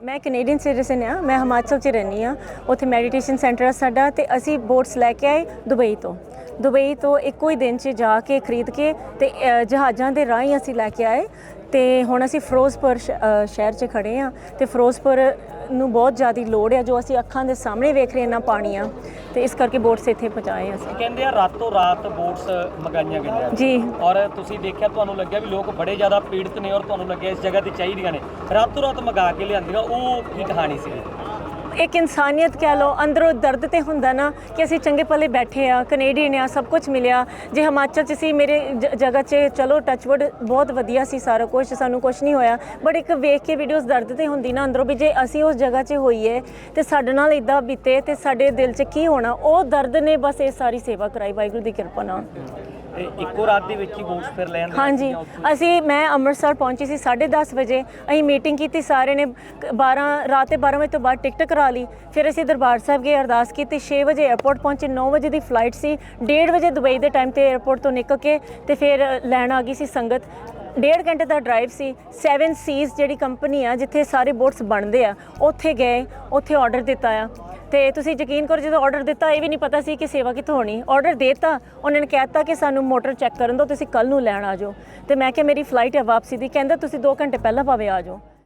ਮੈਂ Canadian citizen ਆ ਮੈਂ ਹਿਮਾਚਲ 'ਚ ਰਹਿੰਦੀ ਆ ਉੱਥੇ ਮੈਡੀਟੇਸ਼ਨ ਸੈਂਟਰ ਆ ਸਾਡਾ ਤੇ ਅਸੀਂ ਬੋਟਸ ਲੈ ਕੇ ਆਏ ਦੁਬਈ ਤੋਂ। ਦੁਬਈ ਤੋਂ ਇੱਕੋ ਹੀ ਦਿਨ 'ਚ ਜਾ ਕੇ ਖਰੀਦ ਕੇ ਤੇ ਜਹਾਜ਼ਾਂ ਦੇ ਰਾਹੀਂ ਅਸੀਂ ਲੈ ਕੇ ਆਏ। ਤੇ ਹੁਣ ਅਸੀਂ ਫਿਰੋਜ਼ਪੁਰ ਸ਼ਹਿਰ 'ਚ ਖੜੇ ਆ ਤੇ ਫਿਰੋਜ਼ਪੁਰ ਨੂੰ ਬਹੁਤ ਜ਼ਿਆਦਾ ਲੋੜ ਆ ਜੋ ਅਸੀਂ ਅੱਖਾਂ ਦੇ ਸਾਹਮਣੇ ਵੇਖ ਰਹੇ ਨਾ ਪਾਣੀ ਆ। ਤੇ ਇਸ ਕਰਕੇ ਬੋਟਸ ਇੱਥੇ ਪਹੁੰਚਾਏ ਅਸੀਂ। ਕਹਿੰਦੇ ਆ ਰਾਤੋਂ ਰਾਤ ਬੋਟਸ ਮੰਗਾਈਆਂ ਗਈਆਂ ਜੀ। ਔਰ ਤੁਸੀਂ ਦੇਖਿਆ ਤੁਹਾਨੂੰ ਲੱਗਿਆ ਵੀ ਲੋਕ ਬੜੇ ਜ਼ਿਆਦਾ ਪੀੜਤ ਨੇ ਔਰ ਤੁਹਾਨੂੰ ਲੱਗਿਆ ਇਸ ਜਗ੍ਹਾ ਤੇ ਚਾਹੀਦੀਆਂ ਨੇ। ਰਾਤੋਂ ਰਾਤ ਮੰਗਾ ਕੇ ਲਿਆਂਦੀਆਂ ਉਹ ਕੀ ਕਹਾਣੀ ਸੀ। ਇੱਕ ਇਨਸਾਨੀਅਤ ਕਹਿ ਲਓ ਅੰਦਰੋਂ ਦਰਦ ਤੇ ਹੁੰਦਾ ਨਾ ਕਿ ਅਸੀਂ ਚੰਗੇ ਭਲੇ ਬੈਠੇ ਆ ਕੈਨੇਡੀਅਨ ਆ ਸਭ ਕੁਝ ਮਿਲਿਆ। ਜੇ ਹਿਮਾਚਲ ਚ ਸੀ ਮੇਰੇ ਜਗ੍ਹਾ 'ਚ ਚਲੋ ਟੱਚਵੁੱਡ ਬਹੁਤ ਵਧੀਆ ਸੀ ਸਾਰਾ ਕੁਝ ਸਾਨੂੰ ਕੁਝ ਨਹੀਂ ਹੋਇਆ। ਬਟ ਇੱਕ ਵੇਖ ਕੇ ਵੀਡੀਓਜ਼ ਦਰਦ ਤੇ ਹੁੰਦੀ ਨਾ ਅੰਦਰੋਂ ਵੀ ਜੇ ਅਸੀਂ ਉਸ ਜਗ੍ਹਾ 'ਚ ਹੋਈਏ ਤੇ ਸਾਡੇ ਨਾਲ ਇਦਾਂ ਬੀਤੇ ਤੇ ਸਾਡੇ ਦਿਲ 'ਚ ਕੀ ਹੋਣਾ ਉਹ ਦਰਦ ਨੇ ਬਸ ਇਹ ਸਾਰੀ ਸੇਵਾ ਕਰਾਈ ਵਾਹਿਗੁਰੂ ਦੀ ਕਿਰਪਾ ਨਾਲ। ਇੱਕੋ ਰਾਤ ਦੇ ਵਿੱਚ ਹੀ ਬੋਟਸ ਫਿਰ ਲੈਣ ਹਾਂਜੀ। ਅਸੀਂ ਮੈਂ ਅੰਮ੍ਰਿਤਸਰ ਪਹੁੰਚੀ ਸੀ 10:30 ਵਜੇ ਅਸੀਂ ਮੀਟਿੰਗ ਕੀਤੀ ਸਾਰੇ ਨੇ ਕ- 12 ਰਾਤ ਦੇ 12 ਵਜੇ ਤੋਂ ਬਾਅਦ ਟਿਕਟ ਕਰਾ ਲਈ। ਫਿਰ ਅਸੀਂ ਦਰਬਾਰ ਸਾਹਿਬ ਗਏ, ਅਰਦਾਸ ਕੀਤੀ। 6 ਵਜੇ 에ਅਰਪੋਰਟ ਪਹੁੰਚੇ 9 ਵਜੇ ਦੀ ਫਲਾਈਟ ਸੀ। 1:30 ਵਜੇ ਦੁਬਈ ਦੇ ਟਾਈਮ ਤੇ 에ਅਰਪੋਰਟ ਤੋਂ ਨਿਕਲ ਕੇ ਤੇ ਫਿਰ ਲੈਣ ਆ ਗਈ ਸੀ ਸੰਗਤ। ਡੇਢ ਘੰਟੇ ਦਾ ਡਰਾਈਵ ਸੀ। 7 ਸੀਜ਼ ਜਿਹੜੀ ਕੰਪਨੀ ਆ, ਜਿੱਥੇ ਸਾਰੇ ਬੋਟਸ ਬਣਦੇ ਆ, ਉੱਥੇ ਗਏ, ਉੱਥੇ ਆਰਡਰ ਦਿੱਤਾ ਆ। ਤੇ ਤੁਸੀਂ ਯਕੀਨ ਕਰੋ, ਜਦੋਂ ਆਰਡਰ ਦਿੱਤਾ, ਇਹ ਵੀ ਨਹੀਂ ਪਤਾ ਸੀ ਕਿ ਸੇਵਾ ਕਿੱਥੋਂ ਹੋਣੀ। ਆਰਡਰ ਦੇਤਾ, ਉਹਨਾਂ ਨੇ ਕਹਿਤਾ ਕਿ ਸਾਨੂੰ ਮੋਟਰ ਚੈੱਕ ਕਰਨ ਦਿਓ, ਤੁਸੀਂ ਕੱਲ ਨੂੰ ਲੈਣ ਆ ਜਾਓ। ਤੇ ਮੈਂ ਕਿਹਾ, ਮੇਰੀ ਫਲਾਈਟ ਹੈ ਵਾਪਸੀ ਦੀ। ਕਹਿੰਦਾ, ਤੁਸੀਂ 2 ਘੰਟੇ ਪਹਿਲਾਂ ਭਾਵੇਂ ਆ ਜਾਓ।